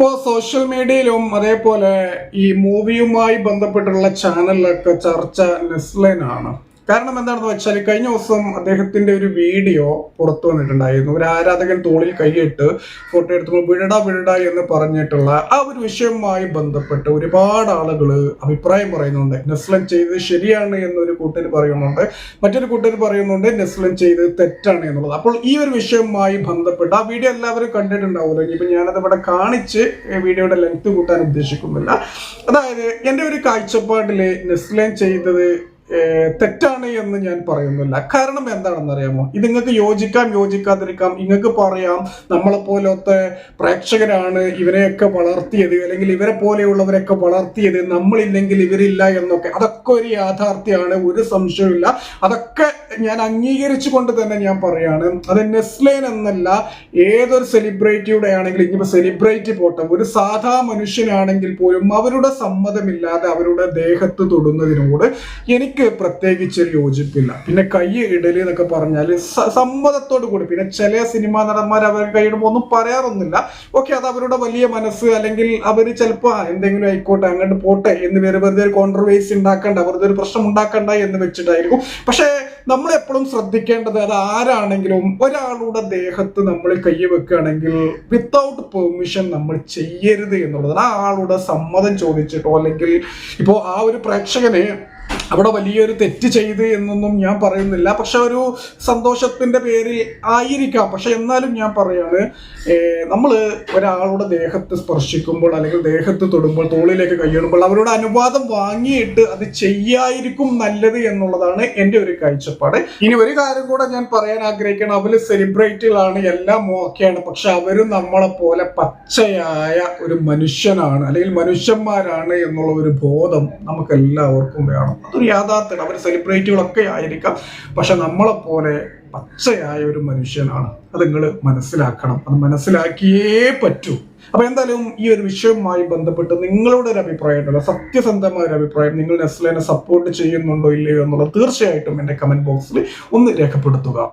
ഇപ്പോ സോഷ്യൽ മീഡിയയിലും അതേപോലെ ഈ മൂവിയുമായി ബന്ധപ്പെട്ടുള്ള ചാനലിലൊക്കെ ചർച്ച നെസ്ലൈനാണ്. കാരണം എന്താണെന്ന് വെച്ചാൽ കഴിഞ്ഞ ദിവസം അദ്ദേഹത്തിന്റെ ഒരു വീഡിയോ പുറത്തു വന്നിട്ടുണ്ടായിരുന്നു. ഒരു ആരാധകൻ തോളിൽ കൈയിട്ട് ഫോട്ടോ എടുത്തപ്പോൾ വിടട വിടട എന്ന് പറഞ്ഞിട്ടുള്ള ആ ഒരു വിഷയവുമായി ബന്ധപ്പെട്ട് ഒരുപാട് ആളുകൾ അഭിപ്രായം പറയുന്നുണ്ട്. നെസ്ലൻ ചെയ്തത് ശരിയാണ് എന്നൊരു കൂട്ടർ പറയുന്നുണ്ട്. മറ്റൊരു കൂട്ടർ പറയുന്നുണ്ട് നെസ്ലൻ ചെയ്തത് തെറ്റാണ് എന്നുള്ളത്. അപ്പോൾ ഈ ഒരു വിഷയവുമായി ബന്ധപ്പെട്ട് ആ വീഡിയോ എല്ലാവരും കണ്ടിട്ടുണ്ടാവുമല്ലോ. ഇനിയിപ്പോൾ ഞാനത് ഇവിടെ കാണിച്ച് വീഡിയോയുടെ ലെങ്ത് കൂട്ടാൻ ഉദ്ദേശിക്കുന്നില്ല. അതായത് എന്റെ ഒരു കാഴ്ചപ്പാടിൽ നെസ്ലൻ ചെയ്തത് തെറ്റാണ് എന്ന് ഞാൻ പറയുന്നില്ല. കാരണം എന്താണെന്ന് അറിയാമോ? ഇത് നിങ്ങൾക്ക് യോജിക്കാം യോജിക്കാതിരിക്കാം. നിങ്ങൾക്ക് പറയാം നമ്മളെ പോലത്തെ പ്രേക്ഷകരാണ് ഇവരെയൊക്കെ വളർത്തിയത് അല്ലെങ്കിൽ ഇവരെ പോലെയുള്ളവരൊക്കെ വളർത്തിയത് നമ്മളില്ലെങ്കിൽ ഇവരില്ല എന്നൊക്കെ. അതൊക്കെ ഒരു യാഥാർത്ഥ്യമാണ് ഒരു സംശയമില്ല അതൊക്കെ ഞാൻ അംഗീകരിച്ചു കൊണ്ട് തന്നെ ഞാൻ പറയാണ്. അത് നെസ്ലേൻ എന്നല്ല ഏതൊരു സെലിബ്രിറ്റിയുടെ ആണെങ്കിലും ഇനിയിപ്പോൾ സെലിബ്രിറ്റി പോട്ടെ ഒരു സാധാ മനുഷ്യനാണെങ്കിൽ പോലും അവരുടെ സമ്മതമില്ലാതെ അവരുടെ ദേഹത്ത് തൊടുന്നതിനോട് എനിക്ക് പ്രത്യേകിച്ചൊരു യോജിപ്പില്ല. പിന്നെ കൈ ഇടൽ എന്നൊക്കെ പറഞ്ഞാൽ സമ്മതത്തോട് കൂടി. പിന്നെ ചില സിനിമാ നടന്മാർ അവർ കൈയിടുമ്പോൾ ഒന്നും പറയാറൊന്നുമില്ല. ഓക്കെ അത് അവരുടെ വലിയ മനസ്സ് അല്ലെങ്കിൽ അവർ ചിലപ്പോൾ എന്തെങ്കിലും ആയിക്കോട്ടെ അങ്ങോട്ട് പോട്ടെ എന്ന് വേറെ വെറുതെ ഒരു കോൺട്രവേഴ്സി ഉണ്ടാക്കണ്ട വെറുതെ ഒരു പ്രശ്നം ഉണ്ടാക്കണ്ട എന്ന് വെച്ചിട്ടായിരിക്കും. പക്ഷേ നമ്മൾ എപ്പോഴും ശ്രദ്ധിക്കേണ്ടത് അത് ആരാണെങ്കിലും ഒരാളുടെ ദേഹത്ത് നമ്മൾ കൈ വെക്കുകയാണെങ്കിൽ വിത്തൗട്ട് പെർമിഷൻ നമ്മൾ ചെയ്യരുത് എന്നുള്ളതാണ്. ആ ആളുടെ സമ്മതം ചോദിച്ചിട്ടോ അല്ലെങ്കിൽ ഇപ്പോൾ ആ ഒരു പ്രേക്ഷകന് അവിടെ വലിയൊരു തെറ്റ് ചെയ്ത് എന്നൊന്നും ഞാൻ പറയുന്നില്ല. പക്ഷെ ഒരു സന്തോഷത്തിന്റെ പേരിൽ ആയിരിക്കാം. പക്ഷെ എന്നാലും ഞാൻ പറയാണ് നമ്മൾ ഒരാളുടെ ദേഹത്ത് സ്പർശിക്കുമ്പോൾ അല്ലെങ്കിൽ ദേഹത്ത് തൊടുമ്പോൾ തോളിലേക്ക് കൈയിടുമ്പോൾ അവരുടെ അനുവാദം വാങ്ങിയിട്ട് അത് ചെയ്യായിരിക്കും നല്ലത് എന്നുള്ളതാണ് എന്റെ ഒരു കാഴ്ചപ്പാട്. ഇനി ഒരു കാര്യം കൂടെ ഞാൻ പറയാൻ ആഗ്രഹിക്കണം അവർ സെലിബ്രിറ്റികളാണ് എല്ലാം ഓക്കെയാണ്. പക്ഷെ അവരും നമ്മളെ പോലെ പച്ചയായ ഒരു മനുഷ്യനാണ് അല്ലെങ്കിൽ മനുഷ്യന്മാരാണ് എന്നുള്ള ഒരു ബോധം നമുക്ക് എല്ലാവർക്കും വേണം അതൊരു യാഥാർത്ഥ്യം അവർ സെലിബ്രിറ്റികളൊക്കെ ആയിരിക്കാം. പക്ഷെ നമ്മളെപ്പോലെ പച്ചയായ ഒരു മനുഷ്യനാണ്. അത് നിങ്ങൾ മനസ്സിലാക്കണം. അത് മനസ്സിലാക്കിയേ പറ്റൂ. അപ്പൊ എന്തായാലും ഈ ഒരു വിഷയവുമായി ബന്ധപ്പെട്ട് നിങ്ങളുടെ ഒരു അഭിപ്രായം ഉണ്ടല്ലോ. സത്യസന്ധമായ ഒരു അഭിപ്രായം. നിങ്ങൾ നെസ്ലേനെ സപ്പോർട്ട് ചെയ്യുന്നുണ്ടോ ഇല്ലയോ എന്നുള്ളത് തീർച്ചയായിട്ടും എന്റെ കമന്റ് ബോക്സിൽ ഒന്ന് രേഖപ്പെടുത്തുക.